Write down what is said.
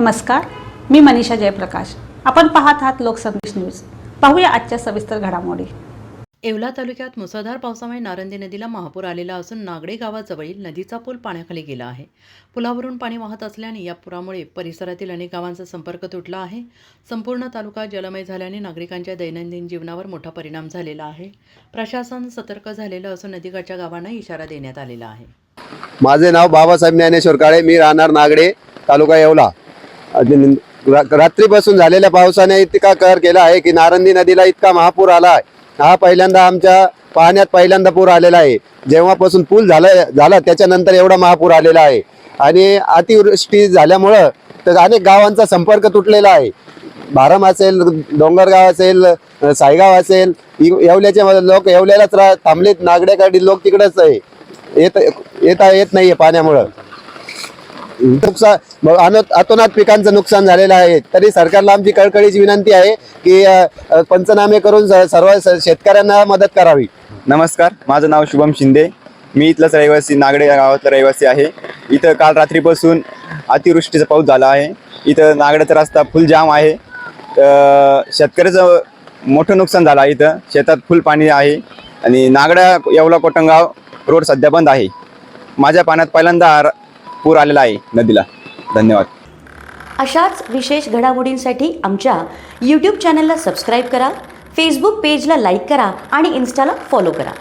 नमस्कार मी मनीषा जयप्रकाश. आपण पाहत आहात लोकसंदेश न्यूज. पाहूया आजच्या सविस्तर घडामोडी. येवला तालुक्यात मुसळधार पावसामुळे नारंदी नदीला महापूर आलेला असून नागडे गावाजवळील नदीचा पूल पाण्याखाली गेला आहे. पुलावरून पाणी वाहत असल्याने या पुरामुळे परिसरातील अनेक गावांचा संपर्क तुटला आहे. संपूर्ण तालुका जलमय झाल्याने नागरिकांच्या दैनंदिन जीवनावर मोठा परिणाम झालेला आहे. प्रशासन सतर्क झालेलं असून नदीकाठच्या गावांना इशारा देण्यात आलेला आहे. माझे नाव बाबासाहेब ज्ञानेश्वर काळे. मी राहणार नागडे तालुका येवला. रात्रीपासून झालेल्या पावसाने इतका कहर केला आहे की नारंदी नदीला इतका महापूर आला आहे. हा पहिल्यांदा आमच्या पाहण्यात पहिल्यांदा पूर आलेला आहे. जेव्हापासून पूल झाला झाला त्याच्यानंतर एवढा महापूर आलेला आहे. आणि अतिवृष्टी झाल्यामुळं तर अनेक गावांचा संपर्क तुटलेला आहे. भारम असेल डोंगरगाव असेल सायगाव असेल येवल्याचे लोक येवल्यालाच राह थांबलेत. नागड्याकडील लोक तिकडेच आहे. येत येता येत नाहीये पाण्यामुळं. नुकसान अतोनात पिकांचं नुकसान झालेलं आहे. तरी सरकारला आमची कळकळीची विनंती आहे की पंचनामे करून स- सर्व शेतकऱ्यांना मदत करावी. नमस्कार माझं नाव शुभम शिंदे. मी इथलाच रहिवासी नागडे गावातला रहिवासी आहे. इथं काल रात्रीपासून अतिवृष्टीचा पाऊस झाला आहे. इथं नागड्याचा रस्ता फुल जाम आहे. शेतकऱ्याचं मोठं नुकसान झालं आहे इथं. शेतात फुल पाणी आहे. आणि नागडा येवला कोटंगाव रोड सध्या बंद आहे. माझ्या पाण्यात पहिल्यांदा पूर आलेला आहे नदीला. धन्यवाद. अशाच विशेष घडामोडींसाठी आमच्या यूट्यूब चॅनलला सबस्क्राईब करा फेसबुक पेजला लाईक करा आणि इन्स्टाला फॉलो करा.